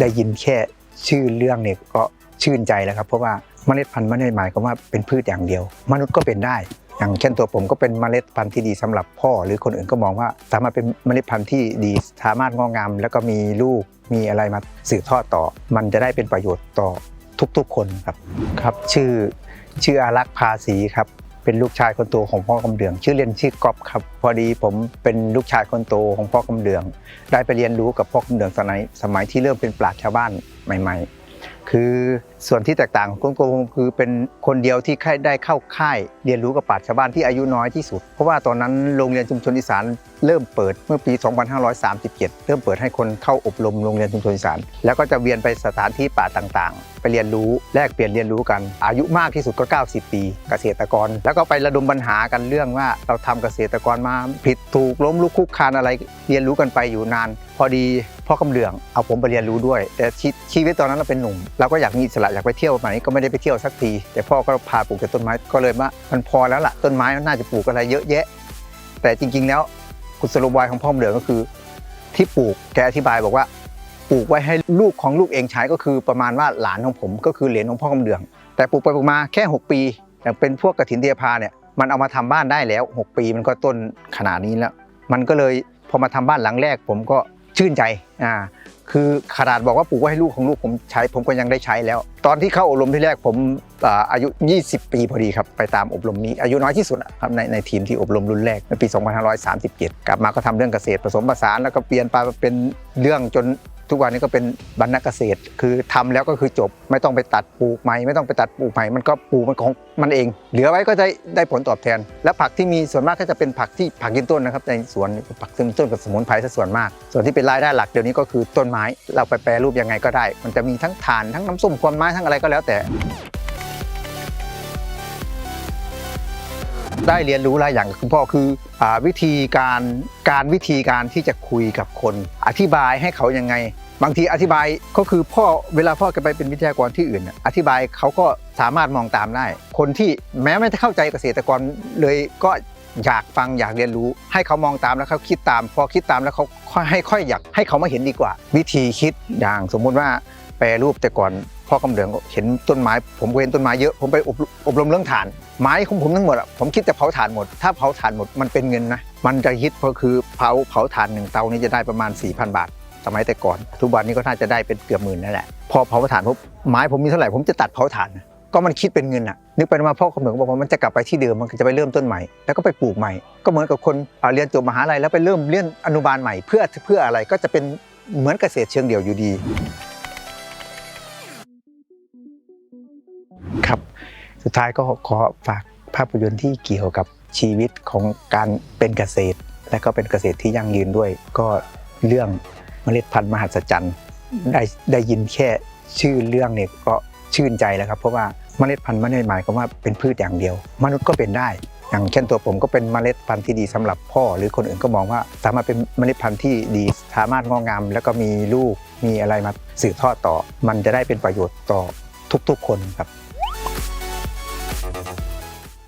ได้ยินแค่ชื่อเรื่องเนี่ยก็ชื่นใจแล้วครับ เพราะว่าเมล็ดพันธุ์ไม่ได้หมายความว่าเป็นพืชอย่างเดียว มนุษย์ก็เป็นได้ อย่างเช่นตัวผมก็เป็นเมล็ดพันธุ์ที่ดีสำหรับพ่อ หรือคนอื่นก็มองว่า สามารถเป็นเมล็ดพันธุ์ที่ดีสามารถงอกงาม แล้วก็มีลูกมีอะไรมาสืบทอดต่อ มันจะได้เป็นประโยชน์ต่อทุกๆคนครับครับ ชื่อชื่ออารักษ์ภาษีครับ เป็นลูกชายคนโตของพ่อกำเดือง ชื่อเล่นชื่อก๊อฟครับ พอดีผมเป็นลูกชายคนโตของพ่อกำเดือง ได้ไปเรียนรู้กับพ่อกำเดืองสมัยสมัยที่เริ่มเป็นปราชญ์ชาวบ้านใหม่ ๆ คือส่วนที่แตกต่างของคุณโกงคือเป็นคนเดียวที่ได้เข้าค่าย เรียนรู้กับปราชญ์ชาวบ้านที่อายุน้อยที่สุด เพราะว่าตอนนั้นโรงเรียนชุมชนอีสานเริ่มเปิดเมื่อปี 2537 เริ่มเปิดให้คนเข้าอบรมโรงเรียนชุมชนอีสานแล้วก็จะเวียนไปสถานที่ป่าต่างๆ ไปเรียนรู้แลกเปลี่ยนเรียนรู้กัน อายุมากที่สุดก็ 90 ปี เกษตรกร แล้วก็ไประดมปัญหากันเรื่องว่าเราทำเกษตรกรมาผิดถูกล้มลุกคุกคานอะไรเรียนรู้กันไปอยู่นาน พอดี พ่อกำเดืองเอาผมไปเรียนรู้ด้วย แต่ชีวิตตอนนั้นเราเป็นหนุ่มเราก็อยากมีอิสระอยากไปเที่ยวไหนก็ไม่ได้ไปเที่ยวสักที แต่พ่อก็พาปลูกแต่ต้นไม้ก็เลยว่ามันพอแล้วล่ะต้นไม้น่าจะปลูกอะไรเยอะแยะ แต่จริง ๆ แล้วกุศโลบายของพ่อกำเดืองก็คือ ที่ปลูกแกอธิบายบอกว่าปลูกไว้ให้ลูกของลูกเองใช้ก็คือประมาณว่าหลานของผมก็คือเหลนของพ่อกำเดือง แต่ปลูกไปปลูกมาแค่ 6 ปีอย่างเป็นพวกกระถินเดียพาเนี่ยมันเอามาทำบ้านได้แล้ว 6 ปีมันก็ต้นขนาดนี้แล้ว มันก็เลยพอมาทำบ้านหลังแรก ผมก็ ชื่นใจอ่าคือขนาดบอกว่าปลูกไว้ให้ลูกของลูกผมใช้ ผมก็ยังได้ใช้แล้ว ตอนที่เข้าอบรมที่แรกผมอาอายุ 20 ปีพอดีครับ ไปตามอบรมนี้ อายุน้อยที่สุดครับในในทีมที่อบรมรุ่นแรกในปี 2537 กลับมาก็ทำเรื่องเกษตรผสมผสานแล้วก็เปลี่ยนไปเป็นเรื่องจน ทุกวันนี้ก็เป็นบรรณเกษตร คือทำแล้วก็คือจบไม่ต้องไปตัดปลูกใหม่ไม่ต้องไปตัดปลูกใหม่มันก็ปลูกมันของมันเอง เหลือไว้ก็ได้ได้ผลตอบแทน และผักที่มีส่วนมากก็จะเป็นผักที่ผักยืนต้นนะครับในสวนผักยืนต้นกับสมุนไพรซะส่วนมาก ส่วนที่เป็นรายได้หลักเดี๋ยวนี้ก็คือต้นไม้เราไปแปรรูปยังไงก็ได้ มันจะมีทั้งถ่านทั้งน้ำส้มควันไม้ทั้งอะไรก็แล้วแต่ ได้เรียนรู้หลายอย่างกับคุณพ่อคืออวิธีการการวิธีการที่จะคุยกับคน อธิบายให้เขายังไง บางทีอธิบายก็คือพ่อเวลาพ่อแกไปเป็นวิทยากรที่อื่น อธิบายเขาก็สามารถมองตามได้ คนที่แม้ไม่เข้าใจเกษตรกรเลยก็อยากฟังอยากเรียนรู้ ให้เขามองตามแล้วเขาคิดตาม พอคิดตามแล้วเขาค่อยให้ค่อยอยากให้เขามาเห็นดีกว่า วิธีคิดอย่างสมมุติว่าแปรรูปแต่ก่อน พ่อกำเดืองเห็นต้นไม้ ผมก็เห็นต้นไม้เยอะผมไปอบรมเรื่องถ่าน ไม้ของผมทั้งหมดอะผมคิดแต่เผาถ่านหมด ถ้าเผาถ่านหมดมันเป็นเงินนะมันจะฮิตก็คือเผาเผาถ่านหนึ่งเตานี้จะได้ประมาณ 4,000 บาท สมัยแต่ก่อน ทุกวันนี้ก็น่าจะได้เป็นเกือบหมื่นนั่นแหละพอเผาถ่านปุ๊บไม้ผมมีเท่าไหร่ผมจะตัดเผาถ่านก็มันคิดเป็นเงินอะนึกไปมาพ่อคำหนึ่งบอกว่ามันจะกลับไปที่เดิมมันจะไปเริ่มต้นใหม่แล้วก็ไปปลูกใหม่ ก็เหมือนกับคนเรียนจบมหาลัยแล้วไปเริ่มเรียนอนุบาลใหม่ เพื่อเพื่ออะไรก็จะเป็นเหมือนเกษตรเชิงเดี่ยวอยู่ดี ครับ สุดท้ายก็ขอฝากภาพยนตร์ที่เกี่ยวกับชีวิตของการเป็นเกษตร และก็เป็นเกษตรที่ยั่งยืนด้วย ก็เรื่องเมล็ดพันธุ์มหัศจรรย์ได้ได้ยินแค่ชื่อเรื่องเนี่ยก็ชื่นใจแล้วครับ เพราะว่าเมล็ดพันธุ์ไม่ได้หมายความว่าเป็นพืชอย่างเดียว มนุษย์ก็เป็นได้ อย่างเช่นตัวผมก็เป็นเมล็ดพันธุ์ที่ดีสำหรับพ่อ หรือคนอื่นก็มองว่าสามารถเป็นเมล็ดพันธุ์ที่ดีสามารถงอกงาม แล้วก็มีลูกมีอะไรมาสืบทอดต่อ มันจะได้เป็นประโยชน์ต่อทุกๆคนครับ